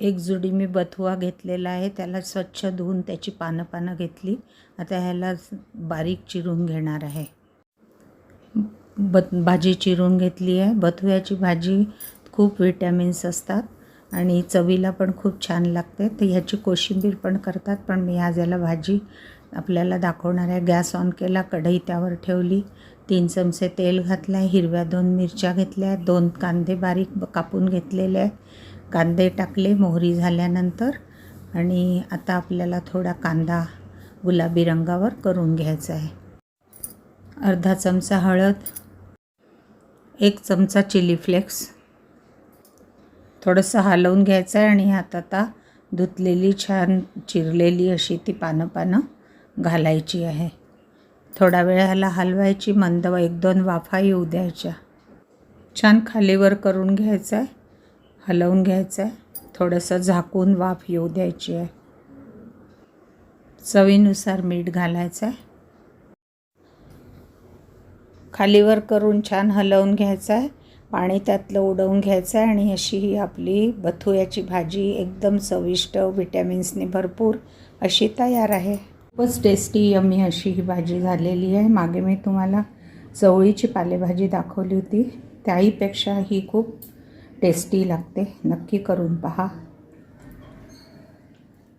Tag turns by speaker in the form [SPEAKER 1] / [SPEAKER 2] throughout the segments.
[SPEAKER 1] एक जुडी मी बथुआ घेतलेला आहे. त्याला स्वच्छ धुवून त्याची पानं पानं घेतली. आता ह्याला बारीक चिरून घेणार आहे. बत भाजी चिरून घेतली आहे. बथुयाची भाजी खूप विटॅमिन्स असतात आणि चवीला पण खूप छान लागते. तर ह्याची कोशिंबीर पण करतात पण मी आज याला भाजी आपल्याला दाखवणाऱ्या गॅस ऑन केला कढई त्यावर ठेवली तीन चमचे तेल घातलं आहे हिरव्या दोन मिरच्या घेतल्या आहेत दोन कांदे बारीक कापून घेतलेले आहे कांदे टाकले मोहरी झाल्यानंतर आणि आता आपल्याला थोडा कांदा गुलाबी रंगावर करून घ्यायचा आहे. अर्धा चमचा हळद एक चमचा चिली फ्लेक्स थोडंसं हलवून घ्यायचं आहे आणि ह्यात आता धुतलेली छान चिरलेली अशी ती पानं पानं घालायची आहे. थोडा वेळ ह्याला हलवायची मंद एक दोन वाफा येऊ द्यायच्या. छान खालीवर करून घ्यायचं आहे हलवून घ्यायचं आहे थोडंसं झाकून वाफ येऊ द्यायची आहे. चवीनुसार मीठ घालायचं आहे खालीवर करून छान हलवून घ्यायचं आहे पाणी त्यातलं उडवून घ्यायचं आहे आणि अशी ही आपली बथुयाची भाजी एकदम चविष्ट विटॅमिन्सने भरपूर अशी तयार आहे. खूपच टेस्टी यम्मी अशी ही भाजी झालेली आहे. मागे मी तुम्हाला चवळीची पालेभाजी दाखवली होती. त्याहीपेक्षा ही खूप टेस्टी लागते. नक्की करून पहा.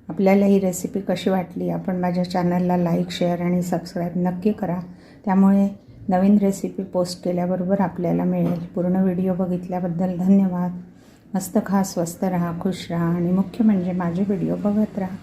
[SPEAKER 1] आपल्याला ही रेसिपी कशी वाटली आपण माझ्या चॅनलला लाईक शेअर आणि सबस्क्राईब नक्की करा. त्यामुळे नवीन रेसिपी पोस्ट केल्याबरोबर आपल्याला मिळेल. पूर्ण व्हिडिओ बघितल्याबद्दल धन्यवाद. मस्त खा स्वस्त राहा खुश राहा आणि मुख्य म्हणजे माझे व्हिडिओ बघत राहा.